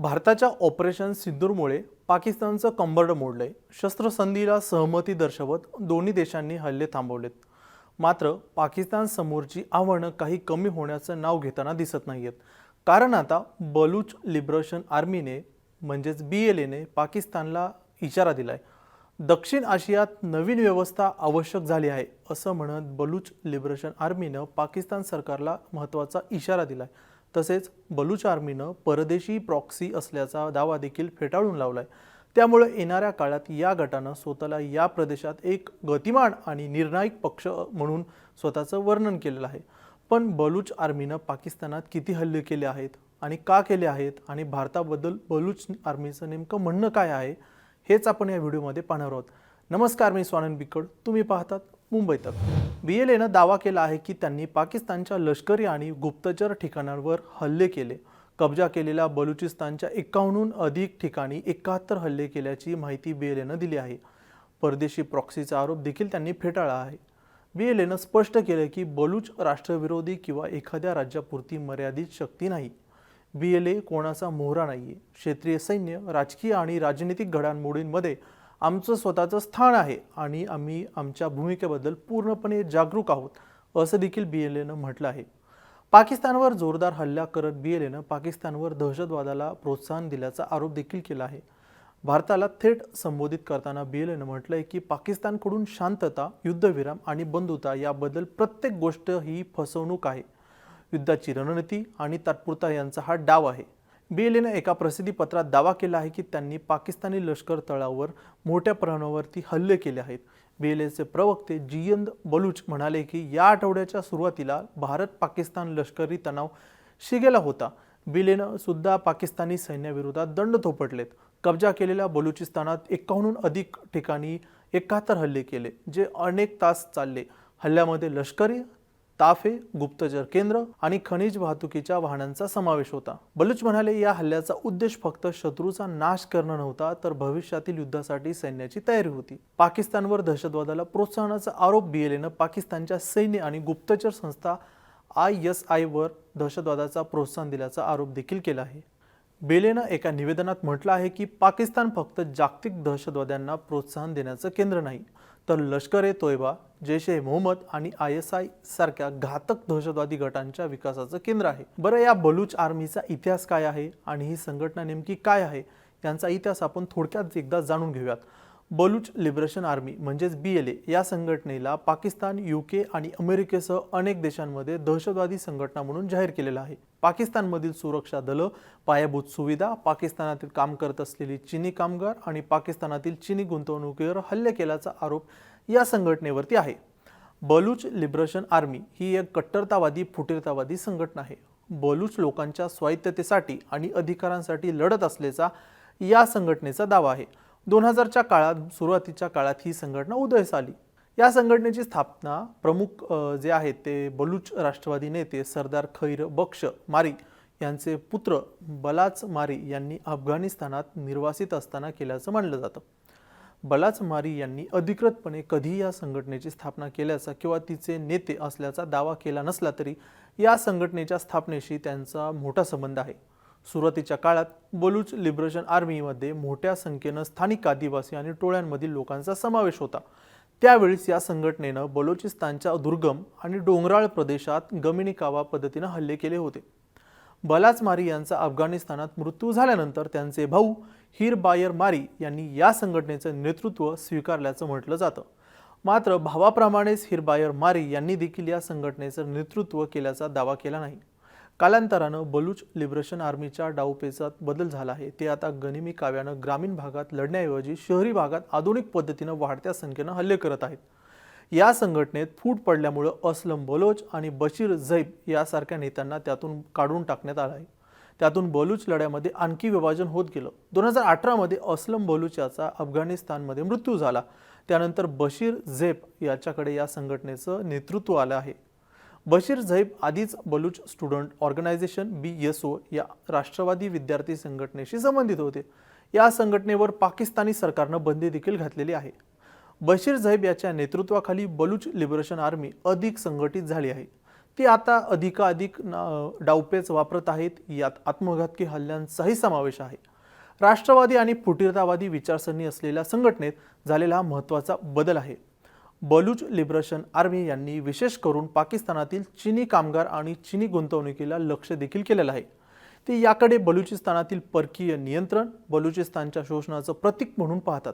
भारताच्या ऑपरेशन सिंदूरमुळे पाकिस्तानचं कंबरड मोडलंय. शस्त्रसंधीला सहमती दर्शवत दोन्ही देशांनी हल्ले थांबवलेत. मात्र पाकिस्तान समोरची आव्हानं काही कमी होण्याचं नाव घेताना दिसत नाही आहेत कारण आता बलूच लिबरेशन आर्मीने म्हणजेच बी एल एने पाकिस्तानला इशारा दिला आहे दक्षिण आशियात नवीन व्यवस्था आवश्यक झाली आहे असं म्हणत बलूच लिबरेशन आर्मीनं पाकिस्तान सरकारला महत्त्वाचा इशारा दिलाय. तसेच बलूच आर्मीनं परदेशी प्रॉक्सी असल्याचा दावा देखील फेटाळून लावलाय. त्यामुळे येणाऱ्या काळात या गटानं स्वतःला या प्रदेशात एक गतिमान आणि निर्णायक पक्ष म्हणून स्वतःचं वर्णन केलेलं आहे. पण बलूच आर्मीनं पाकिस्तानात किती हल्ले केले आहेत आणि का केले आहेत आणि भारताबद्दल बलूच आर्मीचं नेमकं म्हणणं काय आहे हेच आपण या व्हिडिओमध्ये पाहणार आहोत. नमस्कार मी स्वानंद बिकड तुम्ही पाहतात मुंबई बी एल एनं दावा केला आहे की त्यांनी पाकिस्तानच्या लष्करी आणि गुप्तचर ठिकाणांवर हल्ले केले. कब्जा केलेल्या बलुचिस्तानच्या एकावन्नहून अधिक ठिकाणी एकाहत्तर हल्ले केल्याची माहिती बी एल एनं दिली आहे. परदेशी प्रॉक्सीचा आरोप देखील त्यांनी फेटाळला आहे. बी एल एनं स्पष्ट केलं की बलूच राष्ट्रविरोधी किंवा एखाद्या राज्यापुरती मर्यादित शक्ती नाही. बी एल ए कोणाचा मोहरा नाही आहे क्षेत्रीय सैन्य राजकीय आणि राजनैतिक घडामोडींमध्ये आमचं स्वतःचं स्थान आहे आणि आम्ही आमच्या भूमिकेबद्दल पूर्णपणे जागरूक आहोत असं देखील बी एल एनं म्हटलं आहे. पाकिस्तानवर जोरदार हल्ला करत बी एल एनं पाकिस्तानवर दहशतवादाला प्रोत्साहन दिल्याचा आरोप देखील केला आहे. भारताला थेट संबोधित करताना बी एल एनं म्हटलंय की पाकिस्तानकडून शांतता युद्धविराम आणि बंधुता याबद्दल प्रत्येक गोष्ट ही फसवणूक आहे. युद्धाची रणनीती आणि तात्पुरता यांचा हा डाव आहे. बी एल एनं एका प्रसिद्धीपत्रात दावा केला आहे की त्यांनी पाकिस्तानी लष्कर तळावर मोठ्या प्रमाणावरती हल्ले केले आहेत. बी एल एचे प्रवक्ते जियंद बलूच म्हणाले की या आठवड्याच्या सुरुवातीला भारत पाकिस्तान लष्करी तणाव शिगेला होता. बिलेनं सुद्धा पाकिस्तानी सैन्याविरोधात दंड थोपटलेत. कब्जा केलेल्या बलुचिस्तानात एकाहून अधिक ठिकाणी एकाहत्तर हल्ले केले जे अनेक तास चालले. हल्ल्यामध्ये लष्करी ताफे गुप्तचर केंद्र आणि खनिज वाहतुकीच्या वाहनांचा समावेश होता. बलूच म्हणाले या हल्ल्याचा उद्देश फक्त शत्रूचा नाश करणं नव्हता तर भविष्यातील युद्धासाठी सैन्याची तयारी होती. पाकिस्तानवर दहशतवादाला प्रोत्साहनाचा आरोप बीएलएनं पाकिस्तानच्या सैन्य आणि गुप्तचर संस्था आय एस आयवर दहशतवादाचा प्रोत्साहन दिल्याचा आरोप देखील केला आहे. बेलेनं एका निवेदनात म्हटलं आहे की पाकिस्तान फक्त जागतिक दहशतवाद्यांना प्रोत्साहन देण्याचं केंद्र नाही तर लष्कर ए तोयबा जैश ए मोहम्मद आणि आय एस आय सारख्या घातक दहशतवादी गटांच्या विकासाचं केंद्र आहे. बरं या बलूच आर्मीचा इतिहास काय आहे आणि ही संघटना नेमकी काय आहे यांचा इतिहास आपण थोडक्यात एकदा जाणून घेऊयात. बलूच लिबरेशन आर्मी म्हणजेच बी एल ए या संघटनेला पाकिस्तान युके आणि अमेरिकेसह अनेक देशांमध्ये दहशतवादी संघटना म्हणून जाहीर केलेला आहे. पाकिस्तानमधील सुरक्षा दलं पायाभूत सुविधा पाकिस्तानातील काम करत असलेली चिनी कामगार आणि पाकिस्तानातील चिनी गुंतवणुकीवर हल्ले केल्याचा आरोप या संघटनेवरती आहे. बलूच लिबरेशन आर्मी ही एक कट्टरतावादी फुटीरतावादी संघटना आहे. बलूच लोकांच्या स्वायत्ततेसाठी आणि अधिकारांसाठी लढत असल्याचा या संघटनेचा दावा आहे. दोन हजारच्या काळात सुरुवातीच्या काळात ही संघटना उदयास आली. या संघटनेची स्थापना प्रमुख जे आहेत ते बलूच राष्ट्रवादी नेते सरदार खैर बक्ष मारी यांचे पुत्र बलाच मारी यांनी अफगाणिस्तानात निर्वासित असताना केल्याचं मानलं जातं. बलाच मारी यांनी अधिकृतपणे कधी या संघटनेची स्थापना केल्याचा किंवा तिचे नेते असल्याचा दावा केला नसला तरी या संघटनेच्या स्थापनेशी त्यांचा मोठा संबंध आहे. सुरुवातीच्या काळात बलूच लिबरेशन आर्मीमध्ये मोठ्या संख्येनं स्थानिक आदिवासी आणि टोळ्यांमधील लोकांचा समावेश होता. त्यावेळेस या संघटनेनं बलोचिस्तानच्या दुर्गम आणि डोंगराळ प्रदेशात गमिनिकावा पद्धतीनं हल्ले केले होते. बलाच मारी यांचा अफगाणिस्तानात मृत्यू झाल्यानंतर त्यांचे भाऊ हीर बायर मारी यांनी या संघटनेचं नेतृत्व स्वीकारल्याचं म्हटलं जातं. मात्र भावाप्रमाणेच हिरबायर मारी यांनी देखील या संघटनेचं नेतृत्व केल्याचा दावा केला नाही. कालांतरानं बलूच लिबरेशन आर्मीच्या डावपेचात बदल झाला आहे. ते आता गनिमी काव्यानं ग्रामीण भागात लढण्याऐवजी शहरी भागात आधुनिक पद्धतीनं वाढत्या संख्येनं हल्ले करत आहेत. या संघटनेत फूट पडल्यामुळं असलम बलोच आणि बशीर झैब यासारख्या नेत्यांना त्यातून काढून टाकण्यात आलं आहे. त्यातून बलूच लढ्यामध्ये आणखी विभाजन होत गेलं. दोन हजार अठरामध्ये असलम बलूच याचा अफगाणिस्तानमध्ये मृत्यू झाला. त्यानंतर बशीर झेप याच्याकडे या संघटनेचं नेतृत्व आलं आहे. बशीर झैब आधीच Baloch student organisation B S O या राष्ट्रवादी विद्यार्थी संघटनेशी संबंधित होते. या संघटनेवर पाकिस्तानी सरकारनं बंदी देखील घातलेली आहे. बशीर झैब याच्या नेतृत्वाखाली बलूच लिबरेशन आर्मी अधिक संघटित झाली आहे. ती आता अधिकाधिक ना- डावपेच वापरत आहेत. यात आत्मघातकी हल्ल्यांचाही समावेश आहे. राष्ट्रवादी आणि फुटीरतावादी विचारसरणी असलेल्या संघटनेत झालेला हा महत्त्वाचा बदल आहे. बलूच लिबरेशन आर्मी यांनी विशेष करून पाकिस्तानातील चिनी कामगार आणि चिनी गुंतवणुकीला लक्ष देखील केलेलं आहे. ते याकडे बलुचिस्तानातील परकीय नियंत्रण बलुचिस्तानच्या शोषणाचं प्रतीक म्हणून पाहतात.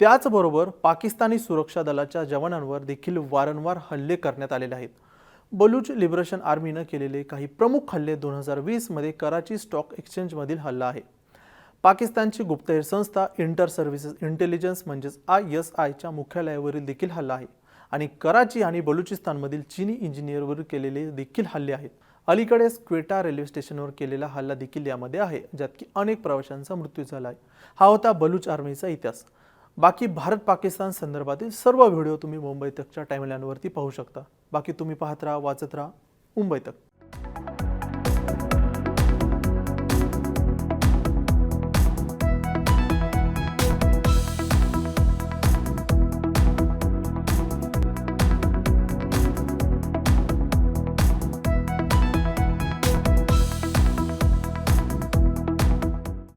त्याचबरोबर पाकिस्तानी सुरक्षा दलाच्या जवानांवर देखील वारंवार हल्ले करण्यात आलेले आहेत. बलूच लिबरेशन आर्मीनं केलेले काही प्रमुख हल्ले दोन हजार वीसमध्ये कराची स्टॉक एक्सचेंजमधील हल्ला आहे. पाकिस्तानची गुप्तहेर संस्था इंटर सर्व्हिसेस इंटेलिजन्स म्हणजेच आय एस आयच्या मुख्यालयावरील देखील हल्ला आहे. आणि कराची आणि बलुचिस्तानमधील चीनी इंजिनियरवर केलेले देखील हल्ले आहेत. अलीकडेच क्वेटा रेल्वे स्टेशनवर केलेला हल्ला देखील यामध्ये आहे ज्यात की अनेक प्रवाशांचा मृत्यू झाला आहे. हा होता बलूच आर्मीचा इतिहास. बाकी भारत पाकिस्तान संदर्भातील सर्व व्हिडिओ तुम्ही मुंबई तकच्या टाईमलाईनवरती पाहू शकता. बाकी तुम्ही पाहत राहा वाचत राहा मुंबई तक.